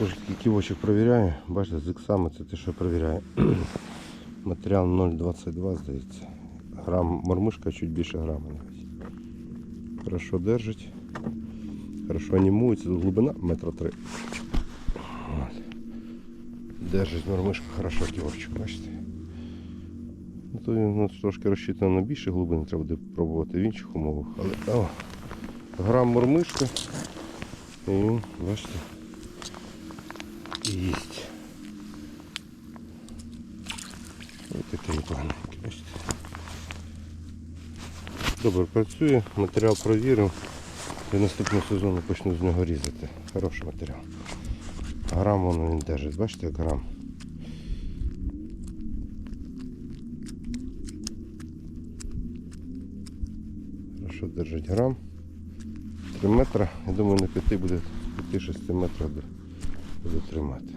Також ківочок перевіряю. Бачите, з іксами це те, що перевіряє. Матеріал 0,22, здається. Грам мормишка чуть більше грама навіть. Хорошо держить. Хорошо анімується. Глибина метра три. Держить мормишка хорошо ківочок, бачите. Ну, то ну, трошки розчитано на більше глибини, треба буде пробувати в інших умовах. Але о, грам мормишка. І бачите, їсть. Ось такий непоганенький. Добре, працює, матеріал провірив. І наступного сезону почну з нього різати. Хороший матеріал. Грам воно він держить, бачите, як грам. Хорошо держить грам. 3 метра. Я думаю, на 5 буде 5-6 метрах буде- буде тримати.